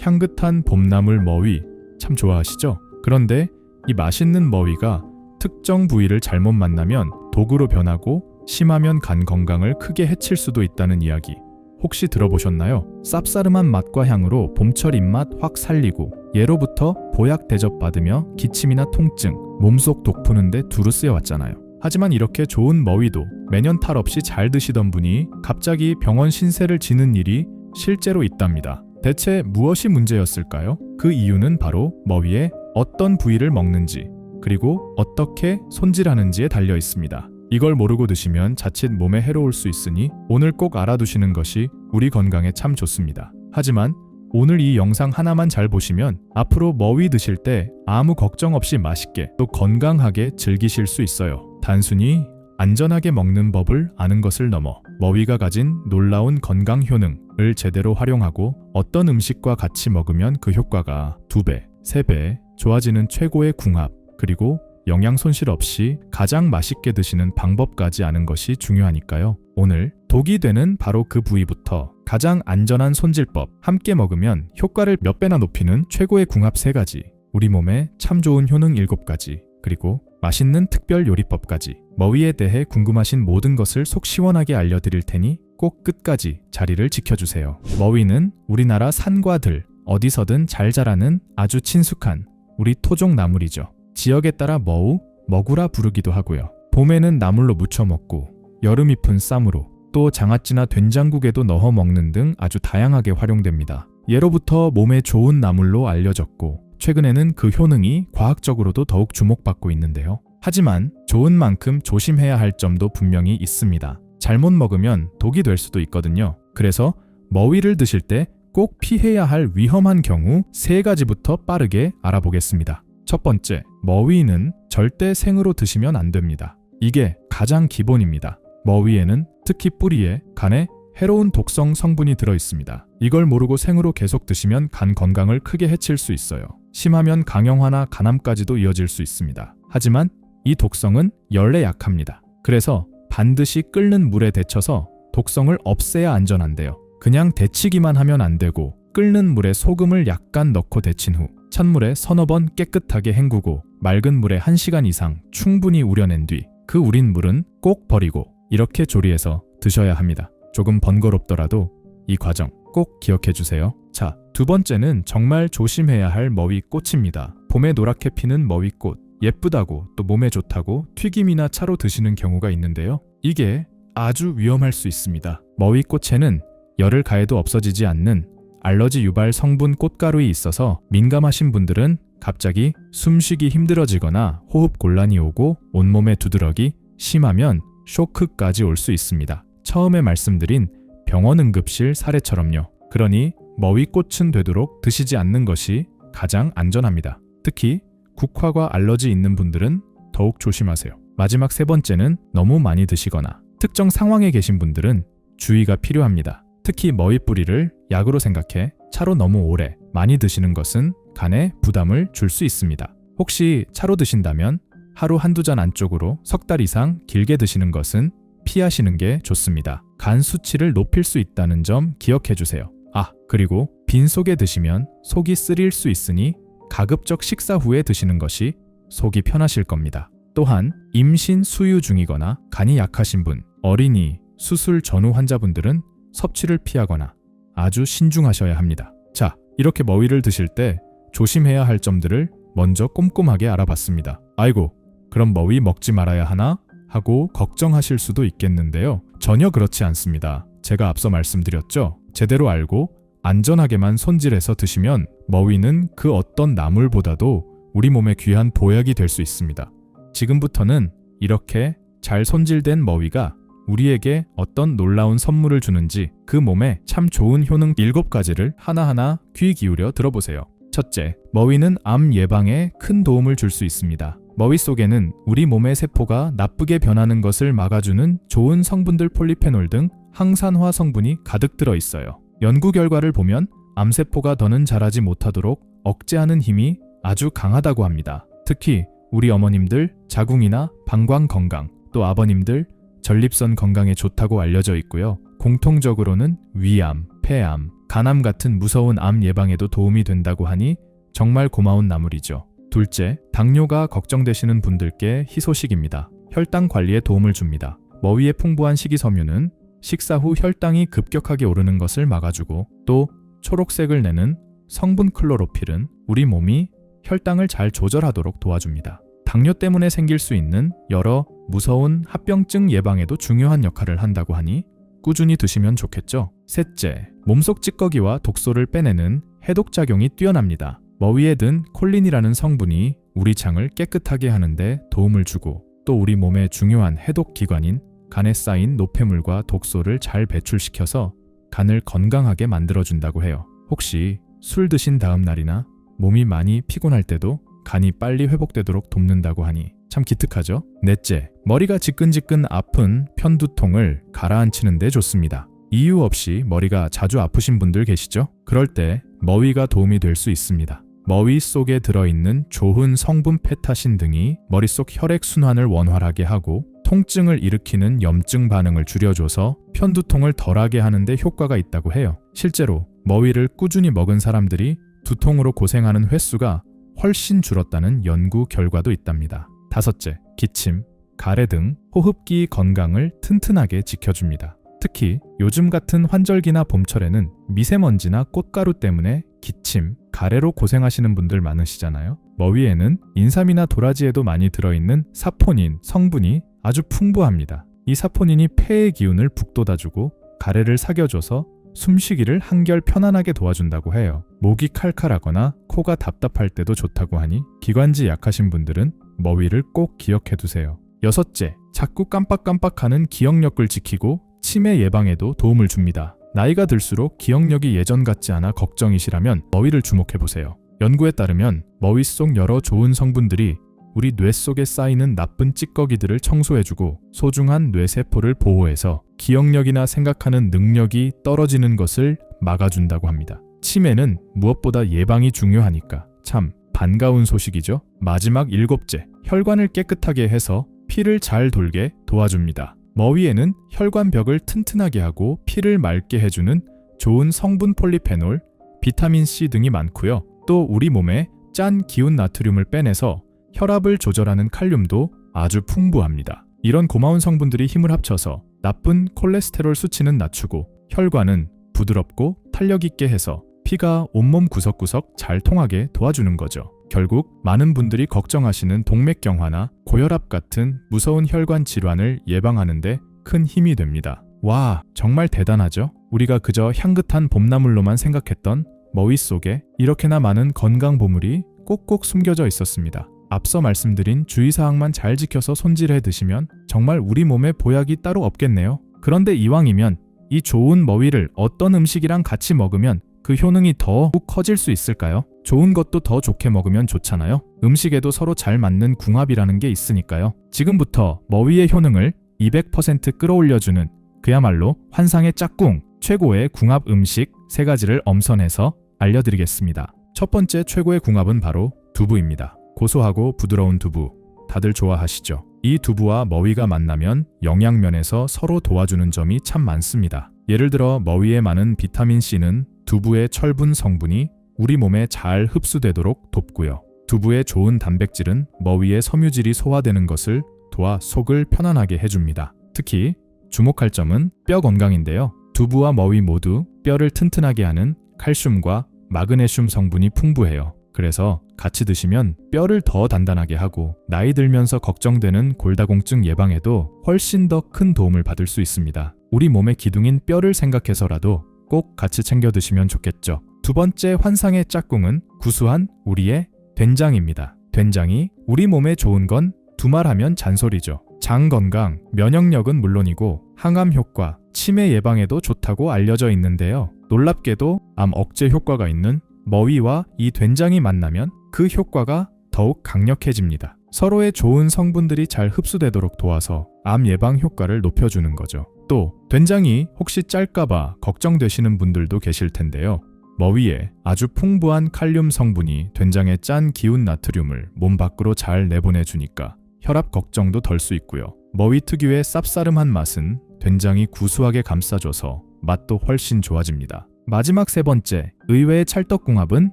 향긋한 봄나물 머위 참 좋아하시죠? 그런데 이 맛있는 머위가 특정 부위를 잘못 만나면 독으로 변하고 심하면 간 건강을 크게 해칠 수도 있다는 이야기 혹시 들어보셨나요? 쌉싸름한 맛과 향으로 봄철 입맛 확 살리고 예로부터 보약 대접받으며 기침이나 통증, 몸속 독 푸는데 두루 쓰여왔잖아요. 하지만 이렇게 좋은 머위도 매년 탈 없이 잘 드시던 분이 갑자기 병원 신세를 지는 일이 실제로 있답니다. 대체 무엇이 문제였을까요? 그 이유는 바로 머위의 어떤 부위를 먹는지 그리고 어떻게 손질하는지에 달려 있습니다. 이걸 모르고 드시면 자칫 몸에 해로울 수 있으니 오늘 꼭 알아두시는 것이 우리 건강에 참 좋습니다. 하지만 오늘 이 영상 하나만 잘 보시면 앞으로 머위 드실 때 아무 걱정 없이 맛있게 또 건강하게 즐기실 수 있어요. 단순히 안전하게 먹는 법을 아는 것을 넘어 머위가 가진 놀라운 건강 효능을 제대로 활용하고 어떤 음식과 같이 먹으면 그 효과가 두 배, 세배 좋아지는 최고의 궁합 그리고 영양 손실 없이 가장 맛있게 드시는 방법까지 아는 것이 중요하니까요. 오늘 독이 되는 바로 그 부위부터 가장 안전한 손질법 함께 먹으면 효과를 몇 배나 높이는 최고의 궁합 세 가지 우리 몸에 참 좋은 효능 일곱 가지 그리고 맛있는 특별 요리법까지 머위에 대해 궁금하신 모든 것을 속 시원하게 알려드릴 테니 꼭 끝까지 자리를 지켜주세요. 머위는 우리나라 산과 들 어디서든 잘 자라는 아주 친숙한 우리 토종 나물이죠. 지역에 따라 머우, 머구라 부르기도 하고요. 봄에는 나물로 무쳐 먹고 여름 잎은 쌈으로 또 장아찌나 된장국에도 넣어 먹는 등 아주 다양하게 활용됩니다. 예로부터 몸에 좋은 나물로 알려졌고 최근에는 그 효능이 과학적으로도 더욱 주목받고 있는데요. 하지만 좋은 만큼 조심해야 할 점도 분명히 있습니다. 잘못 먹으면 독이 될 수도 있거든요. 그래서 머위를 드실 때 꼭 피해야 할 위험한 경우 세 가지부터 빠르게 알아보겠습니다. 첫 번째, 머위는 절대 생으로 드시면 안 됩니다. 이게 가장 기본입니다. 머위에는 특히 뿌리에, 간에 해로운 독성 성분이 들어 있습니다. 이걸 모르고 생으로 계속 드시면 간 건강을 크게 해칠 수 있어요. 심하면 강형화나 간암까지도 이어질 수 있습니다. 하지만 이 독성은 열에 약합니다. 그래서 반드시 끓는 물에 데쳐서 독성을 없애야 안전한데요. 그냥 데치기만 하면 안 되고 끓는 물에 소금을 약간 넣고 데친 후 찬물에 서너 번 깨끗하게 헹구고 맑은 물에 1시간 이상 충분히 우려낸 뒤 그 우린 물은 꼭 버리고 이렇게 조리해서 드셔야 합니다. 조금 번거롭더라도 이 과정 꼭 기억해 주세요. 자, 두 번째는 정말 조심해야 할 머위꽃입니다. 봄에 노랗게 피는 머위꽃. 예쁘다고 또 몸에 좋다고 튀김이나 차로 드시는 경우가 있는데요. 이게 아주 위험할 수 있습니다. 머위꽃에는 열을 가해도 없어지지 않는 알러지 유발 성분 꽃가루에 있어서 민감하신 분들은 갑자기 숨쉬기 힘들어지거나 호흡 곤란이 오고 온몸에 두드러기, 심하면 쇼크까지 올 수 있습니다. 처음에 말씀드린 병원 응급실 사례처럼요. 그러니 머위꽃은 되도록 드시지 않는 것이 가장 안전합니다. 특히 국화과 알러지 있는 분들은 더욱 조심하세요. 마지막 세 번째는 너무 많이 드시거나 특정 상황에 계신 분들은 주의가 필요합니다. 특히 머위 뿌리를 약으로 생각해 차로 너무 오래 많이 드시는 것은 간에 부담을 줄 수 있습니다. 혹시 차로 드신다면 하루 한두 잔 안쪽으로 석 달 이상 길게 드시는 것은 피하시는 게 좋습니다. 간 수치를 높일 수 있다는 점 기억해 주세요. 아, 그리고 빈속에 드시면 속이 쓰릴 수 있으니 가급적 식사 후에 드시는 것이 속이 편하실 겁니다. 또한 임신 수유 중이거나 간이 약하신 분, 어린이, 수술 전후 환자분들은 섭취를 피하거나 아주 신중하셔야 합니다. 자, 이렇게 머위를 드실 때 조심해야 할 점들을 먼저 꼼꼼하게 알아봤습니다. 아이고, 그럼 머위 먹지 말아야 하나? 하고 걱정하실 수도 있겠는데요. 전혀 그렇지 않습니다. 제가 앞서 말씀드렸죠. 제대로 알고 안전하게만 손질해서 드시면 머위는 그 어떤 나물보다도 우리 몸에 귀한 보약이 될 수 있습니다. 지금부터는 이렇게 잘 손질된 머위가 우리에게 어떤 놀라운 선물을 주는지 그 몸에 참 좋은 효능 7가지를 하나하나 귀 기울여 들어보세요. 첫째, 머위는 암 예방에 큰 도움을 줄 수 있습니다. 머위 속에는 우리 몸의 세포가 나쁘게 변하는 것을 막아주는 좋은 성분들 폴리페놀 등 항산화 성분이 가득 들어 있어요. 연구 결과를 보면 암세포가 더는 자라지 못하도록 억제하는 힘이 아주 강하다고 합니다. 특히 우리 어머님들 자궁이나 방광 건강, 또 아버님들 전립선 건강에 좋다고 알려져 있고요. 공통적으로는 위암, 폐암, 간암 같은 무서운 암 예방에도 도움이 된다고 하니 정말 고마운 나물이죠. 둘째, 당뇨가 걱정되시는 분들께 희소식입니다. 혈당 관리에 도움을 줍니다. 머위에 풍부한 식이섬유는 식사 후 혈당이 급격하게 오르는 것을 막아주고 또 초록색을 내는 성분 클로로필은 우리 몸이 혈당을 잘 조절하도록 도와줍니다. 당뇨 때문에 생길 수 있는 여러 무서운 합병증 예방에도 중요한 역할을 한다고 하니 꾸준히 드시면 좋겠죠. 셋째, 몸속 찌꺼기와 독소를 빼내는 해독 작용이 뛰어납니다. 머위에 든 콜린이라는 성분이 우리 장을 깨끗하게 하는데 도움을 주고 또 우리 몸의 중요한 해독 기관인 간에 쌓인 노폐물과 독소를 잘 배출시켜서 간을 건강하게 만들어준다고 해요. 혹시 술 드신 다음 날이나 몸이 많이 피곤할 때도 간이 빨리 회복되도록 돕는다고 하니 참 기특하죠? 넷째, 머리가 지끈지끈 아픈 편두통을 가라앉히는 데 좋습니다. 이유 없이 머리가 자주 아프신 분들 계시죠? 그럴 때 머위가 도움이 될 수 있습니다. 머위 속에 들어있는 좋은 성분 페타신 등이 머릿속 혈액 순환을 원활하게 하고 통증을 일으키는 염증 반응을 줄여줘서 편두통을 덜하게 하는데 효과가 있다고 해요. 실제로 머위를 꾸준히 먹은 사람들이 두통으로 고생하는 횟수가 훨씬 줄었다는 연구 결과도 있답니다. 다섯째, 기침, 가래 등 호흡기 건강을 튼튼하게 지켜줍니다. 특히 요즘 같은 환절기나 봄철에는 미세먼지나 꽃가루 때문에 기침, 가래로 고생하시는 분들 많으시잖아요. 머위에는 인삼이나 도라지에도 많이 들어있는 사포닌 성분이 아주 풍부합니다. 이 사포닌이 폐의 기운을 북돋아주고 가래를 사겨줘서 숨쉬기를 한결 편안하게 도와준다고 해요. 목이 칼칼하거나 코가 답답할 때도 좋다고 하니 기관지 약하신 분들은 머위를 꼭 기억해 두세요. 여섯째, 자꾸 깜빡깜빡하는 기억력을 지키고 치매 예방에도 도움을 줍니다. 나이가 들수록 기억력이 예전 같지 않아 걱정이시라면 머위를 주목해 보세요. 연구에 따르면 머위 속 여러 좋은 성분들이 우리 뇌 속에 쌓이는 나쁜 찌꺼기들을 청소해주고 소중한 뇌세포를 보호해서 기억력이나 생각하는 능력이 떨어지는 것을 막아준다고 합니다. 치매는 무엇보다 예방이 중요하니까 참 반가운 소식이죠. 마지막 일곱째, 혈관을 깨끗하게 해서 피를 잘 돌게 도와줍니다. 머위에는 혈관벽을 튼튼하게 하고 피를 맑게 해주는 좋은 성분 폴리페놀, 비타민 C 등이 많고요. 또 우리 몸에 짠 기운 나트륨을 빼내서 혈압을 조절하는 칼륨도 아주 풍부합니다. 이런 고마운 성분들이 힘을 합쳐서 나쁜 콜레스테롤 수치는 낮추고 혈관은 부드럽고 탄력 있게 해서 피가 온몸 구석구석 잘 통하게 도와주는 거죠. 결국 많은 분들이 걱정하시는 동맥경화나 고혈압 같은 무서운 혈관 질환을 예방하는데 큰 힘이 됩니다. 와, 정말 대단하죠? 우리가 그저 향긋한 봄나물로만 생각했던 머위 속에 이렇게나 많은 건강 보물이 꼭꼭 숨겨져 있었습니다. 앞서 말씀드린 주의사항만 잘 지켜서 손질해 드시면 정말 우리 몸에 보약이 따로 없겠네요. 그런데 이왕이면 이 좋은 머위를 어떤 음식이랑 같이 먹으면 그 효능이 더욱 커질 수 있을까요? 좋은 것도 더 좋게 먹으면 좋잖아요. 음식에도 서로 잘 맞는 궁합이라는 게 있으니까요. 지금부터 머위의 효능을 200% 끌어올려주는 그야말로 환상의 짝꿍, 최고의 궁합 음식 세 가지를 엄선해서 알려드리겠습니다. 첫 번째 최고의 궁합은 바로 두부입니다. 고소하고 부드러운 두부. 다들 좋아하시죠? 이 두부와 머위가 만나면 영양면에서 서로 도와주는 점이 참 많습니다. 예를 들어 머위에 많은 비타민C는 두부의 철분 성분이 우리 몸에 잘 흡수되도록 돕고요. 두부의 좋은 단백질은 머위의 섬유질이 소화되는 것을 도와 속을 편안하게 해줍니다. 특히 주목할 점은 뼈 건강인데요. 두부와 머위 모두 뼈를 튼튼하게 하는 칼슘과 마그네슘 성분이 풍부해요. 그래서 같이 드시면 뼈를 더 단단하게 하고 나이 들면서 걱정되는 골다공증 예방에도 훨씬 더 큰 도움을 받을 수 있습니다. 우리 몸의 기둥인 뼈를 생각해서라도 꼭 같이 챙겨 드시면 좋겠죠. 두 번째 환상의 짝꿍은 구수한 우리의 된장입니다. 된장이 우리 몸에 좋은 건 두말하면 잔소리죠. 장 건강, 면역력은 물론이고 항암 효과, 치매 예방에도 좋다고 알려져 있는데요. 놀랍게도 암 억제 효과가 있는 머위와 이 된장이 만나면 그 효과가 더욱 강력해집니다. 서로의 좋은 성분들이 잘 흡수되도록 도와서 암 예방 효과를 높여주는 거죠. 또 된장이 혹시 짤까봐 걱정되시는 분들도 계실 텐데요. 머위에 아주 풍부한 칼륨 성분이 된장의 짠 기운 나트륨을 몸 밖으로 잘 내보내주니까 혈압 걱정도 덜 수 있고요. 머위 특유의 쌉싸름한 맛은 된장이 구수하게 감싸줘서 맛도 훨씬 좋아집니다. 마지막 세 번째, 의외의 찰떡궁합은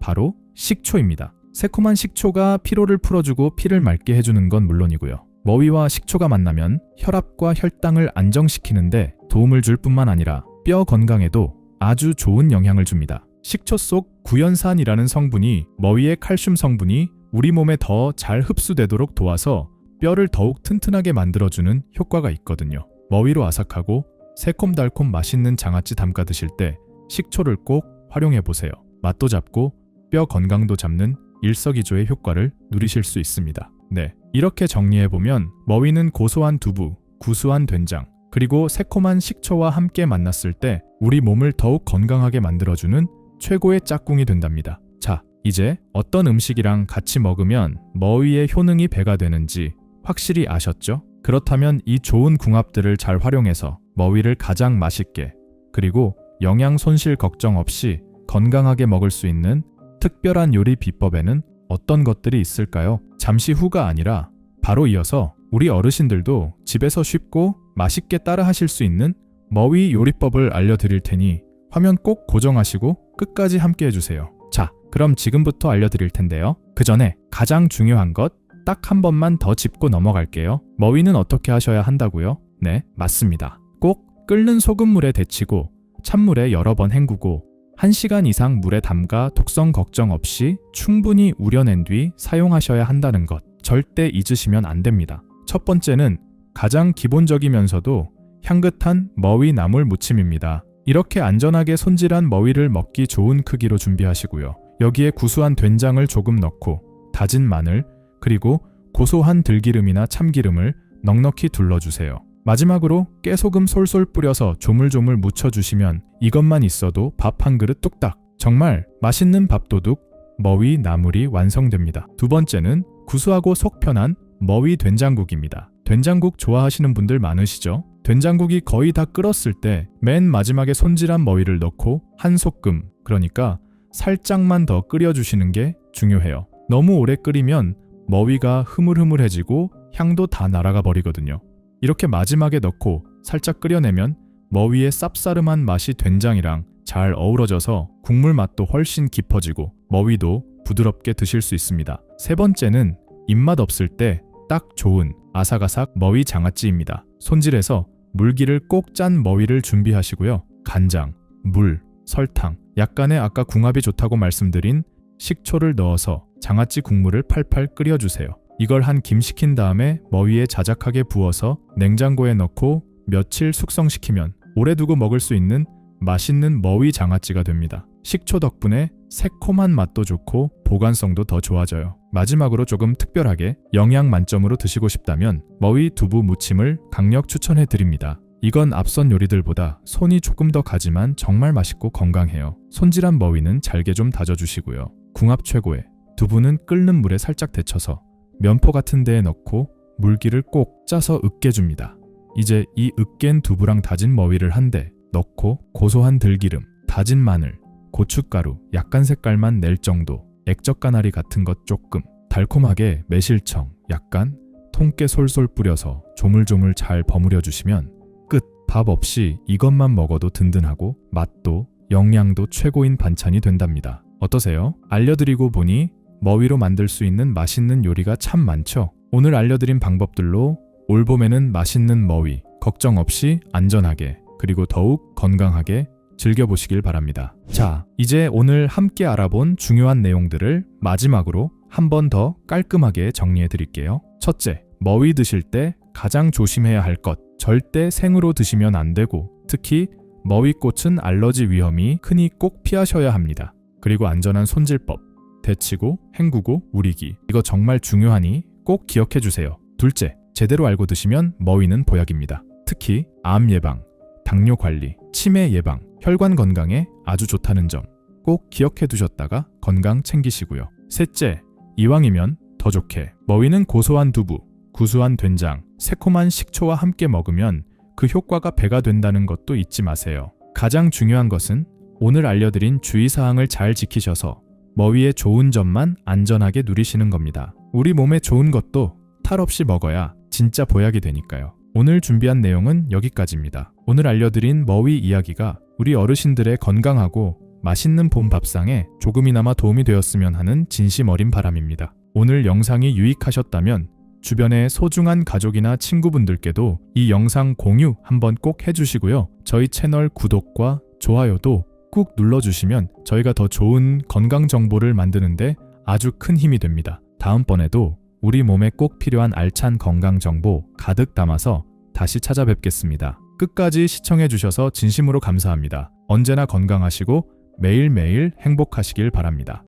바로 식초입니다. 새콤한 식초가 피로를 풀어주고 피를 맑게 해주는 건 물론이고요. 머위와 식초가 만나면 혈압과 혈당을 안정시키는데 도움을 줄 뿐만 아니라 뼈 건강에도 아주 좋은 영향을 줍니다. 식초 속 구연산이라는 성분이 머위의 칼슘 성분이 우리 몸에 더 잘 흡수되도록 도와서 뼈를 더욱 튼튼하게 만들어주는 효과가 있거든요. 머위로 아삭하고 새콤달콤 맛있는 장아찌 담가 드실 때 식초를 꼭 활용해 보세요. 맛도 잡고 뼈 건강도 잡는 일석이조의 효과를 누리실 수 있습니다. 네. 이렇게 정리해 보면 머위는 고소한 두부, 구수한 된장, 그리고 새콤한 식초와 함께 만났을 때 우리 몸을 더욱 건강하게 만들어주는 최고의 짝꿍이 된답니다. 자, 이제 어떤 음식이랑 같이 먹으면 머위의 효능이 배가 되는지 확실히 아셨죠? 그렇다면 이 좋은 궁합들을 잘 활용해서 머위를 가장 맛있게 그리고 영양 손실 걱정 없이 건강하게 먹을 수 있는 특별한 요리 비법에는 어떤 것들이 있을까요? 잠시 후가 아니라 바로 이어서 우리 어르신들도 집에서 쉽고 맛있게 따라 하실 수 있는 머위 요리법을 알려드릴 테니 화면 꼭 고정하시고 끝까지 함께 해주세요. 자, 그럼 지금부터 알려드릴 텐데요. 그 전에 가장 중요한 것 딱 한 번만 더 짚고 넘어갈게요. 머위는 어떻게 하셔야 한다고요? 네, 맞습니다. 꼭 끓는 소금물에 데치고 찬물에 여러 번 헹구고 1시간 이상 물에 담가 독성 걱정 없이 충분히 우려낸 뒤 사용하셔야 한다는 것 절대 잊으시면 안 됩니다. 첫 번째는 가장 기본적이면서도 향긋한 머위 나물 무침입니다. 이렇게 안전하게 손질한 머위를 먹기 좋은 크기로 준비하시고요. 여기에 구수한 된장을 조금 넣고 다진 마늘 그리고 고소한 들기름이나 참기름을 넉넉히 둘러주세요. 마지막으로 깨소금 솔솔 뿌려서 조물조물 묻혀주시면 이것만 있어도 밥 한 그릇 뚝딱. 정말 맛있는 밥도둑 머위 나물이 완성됩니다. 두 번째는 구수하고 속 편한 머위 된장국입니다. 된장국 좋아하시는 분들 많으시죠? 된장국이 거의 다 끓었을 때 맨 마지막에 손질한 머위를 넣고 한 소끔, 그러니까 살짝만 더 끓여주시는 게 중요해요. 너무 오래 끓이면 머위가 흐물흐물해지고 향도 다 날아가 버리거든요. 이렇게 마지막에 넣고 살짝 끓여내면 머위의 쌉싸름한 맛이 된장이랑 잘 어우러져서 국물 맛도 훨씬 깊어지고 머위도 부드럽게 드실 수 있습니다. 세 번째는 입맛 없을 때 딱 좋은 아삭아삭 머위 장아찌입니다. 손질해서 물기를 꼭 짠 머위를 준비하시고요. 간장, 물, 설탕, 약간의 아까 궁합이 좋다고 말씀드린 식초를 넣어서 장아찌 국물을 팔팔 끓여주세요. 이걸 한 김 식힌 다음에 머위에 자작하게 부어서 냉장고에 넣고 며칠 숙성시키면 오래 두고 먹을 수 있는 맛있는 머위 장아찌가 됩니다. 식초 덕분에 새콤한 맛도 좋고 보관성도 더 좋아져요. 마지막으로 조금 특별하게 영양 만점으로 드시고 싶다면 머위 두부 무침을 강력 추천해 드립니다. 이건 앞선 요리들보다 손이 조금 더 가지만 정말 맛있고 건강해요. 손질한 머위는 잘게 좀 다져주시고요. 궁합 최고에 두부는 끓는 물에 살짝 데쳐서 면포 같은 데에 넣고 물기를 꼭 짜서 으깨 줍니다. 이제 이 으깬 두부랑 다진 머위를 한데 넣고 고소한 들기름, 다진 마늘, 고춧가루, 약간 색깔만 낼 정도, 액젓 가나리 같은 것 조금, 달콤하게 매실청, 약간 통깨 솔솔 뿌려서 조물조물 잘 버무려 주시면 끝. 밥 없이 이것만 먹어도 든든하고 맛도 영양도 최고인 반찬이 된답니다. 어떠세요? 알려드리고 보니 머위로 만들 수 있는 맛있는 요리가 참 많죠? 오늘 알려드린 방법들로 올 봄에는 맛있는 머위, 걱정 없이 안전하게, 그리고 더욱 건강하게 즐겨보시길 바랍니다. 자, 이제 오늘 함께 알아본 중요한 내용들을 마지막으로 한 번 더 깔끔하게 정리해 드릴게요. 첫째, 머위 드실 때 가장 조심해야 할 것. 절대 생으로 드시면 안 되고, 특히 머위꽃은 알러지 위험이 크니 꼭 피하셔야 합니다. 그리고 안전한 손질법. 데치고, 헹구고, 우리기. 이거 정말 중요하니 꼭 기억해 주세요. 둘째, 제대로 알고 드시면 머위는 보약입니다. 특히 암 예방, 당뇨 관리, 치매 예방, 혈관 건강에 아주 좋다는 점 꼭 기억해 두셨다가 건강 챙기시고요. 셋째, 이왕이면 더 좋게 머위는 고소한 두부, 구수한 된장, 새콤한 식초와 함께 먹으면 그 효과가 배가 된다는 것도 잊지 마세요. 가장 중요한 것은 오늘 알려드린 주의사항을 잘 지키셔서 머위의 좋은 점만 안전하게 누리시는 겁니다. 우리 몸에 좋은 것도 탈 없이 먹어야 진짜 보약이 되니까요. 오늘 준비한 내용은 여기까지입니다. 오늘 알려드린 머위 이야기가 우리 어르신들의 건강하고 맛있는 봄 밥상에 조금이나마 도움이 되었으면 하는 진심 어린 바람입니다. 오늘 영상이 유익하셨다면 주변의 소중한 가족이나 친구분들께도 이 영상 공유 한번 꼭 해주시고요. 저희 채널 구독과 좋아요도 꾹 눌러주시면 저희가 더 좋은 건강 정보를 만드는데 아주 큰 힘이 됩니다. 다음번에도 우리 몸에 꼭 필요한 알찬 건강 정보 가득 담아서 다시 찾아뵙겠습니다. 끝까지 시청해주셔서 진심으로 감사합니다. 언제나 건강하시고 매일매일 행복하시길 바랍니다.